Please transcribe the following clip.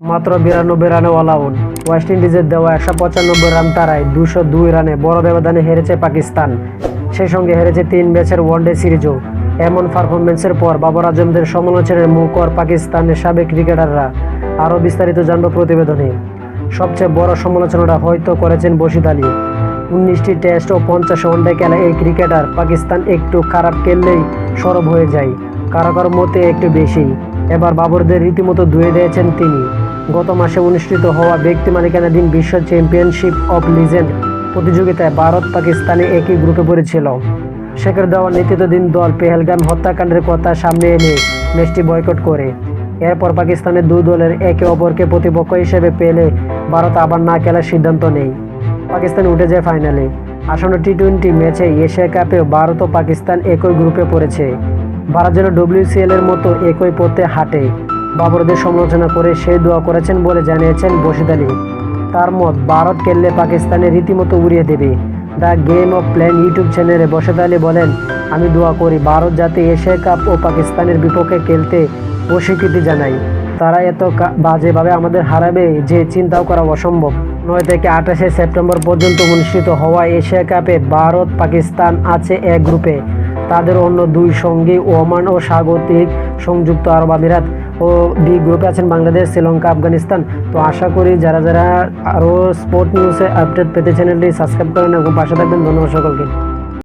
মাত্র বিরানব্বই রানে অল আউট ওয়েস্ট ইন্ডিজের দেওয়া একশো পঁচানব্বই রান তারায় দুশো দুই রানে বড় ব্যবধানে হেরেছে পাকিস্তান। সেই সঙ্গে হেরেছে তিন ম্যাচের ওয়ানডে সিরিজও এমন পারফরমেন্সের পর বাবর আজমদের সমালোচনায় মুখর পাকিস্তানের সাবেক ক্রিকেটাররা আরও বিস্তারিত জানব প্রতিবেদনে। সবচেয়ে বড় সমালোচনাটা হয়তো করেছেন বশিদ আলী। উনিশটি টেস্ট ও পঞ্চাশ ওয়ানডে খেলা এই ক্রিকেটার পাকিস্তান একটু খারাপ খেললেই সরব হয়ে যায়। কারও কারও মতে একটু বেশি। এবার বাবরদের রীতিমতো ধুয়ে দিয়েছেন তিনি। গত মাসে অনুষ্ঠিত হওয়া ব্যক্তি মালিকানাধীন বিশ্ব চ্যাম্পিয়নশিপ অফ লিজেন্ড প্রতিযোগিতায় ভারত পাকিস্তানে একই গ্রুপে পড়েছিল। শেখর দেওয়ার নেতৃত্বাধীন দল পেহেলগাম হত্যাকাণ্ডের কথা সামনে এনে ম্যাচটি বয়কট করে। এরপর পাকিস্তানের দুই দলের একে অপরকে প্রতিপক্ষ হিসেবে পেলে ভারত আবার না খেলার সিদ্ধান্ত নেয় পাকিস্তান উঠে যায় ফাইনালে আসন্ন টি টোয়েন্টি ম্যাচে এশিয়া কাপেও ভারত ও পাকিস্তান একই গ্রুপে পড়েছে। ভারত যেন ডব্লিউসিএল এর মতো একই পথে হাঁটে। বাবরদের সমালোচনা করে সেই দোয়া করেছেন বলে জানিয়েছেন বশিদ আলী। তার মত ভারত খেললে পাকিস্তানে রীতিমতো উড়িয়ে দেবে। The game of plan YouTube চ্যানেলে বশিদ আলী বলেন, আমি দোয়া করি ভারত যাতে এশিয়া কাপ ও পাকিস্তানের বিপক্ষে খেলতে অস্বীকৃতি জানাই তারা এত বাজেভাবে আমাদের হারাবে যে চিন্তাও করা অসম্ভব। নয় থেকে আঠাশে সেপ্টেম্বর পর্যন্ত অনুষ্ঠিত হওয়া এশিয়া কাপে ভারত পাকিস্তান আছে এক গ্রুপে। তাদের অন্য দুই সঙ্গী ওমান ও স্বাগতিক সংযুক্ত আরব আমিরাত ও বি গ্রুপে আছেন বাংলাদেশ, শ্রীলঙ্কা, আফগানিস্তান। তো আশা করি যারা যারা আরও স্পোর্ট নিউজে আপডেট পেতে চ্যানেলটি সাবস্ক্রাইব করেন এবং পাশে থাকবেন। ধন্যবাদ সকলকে।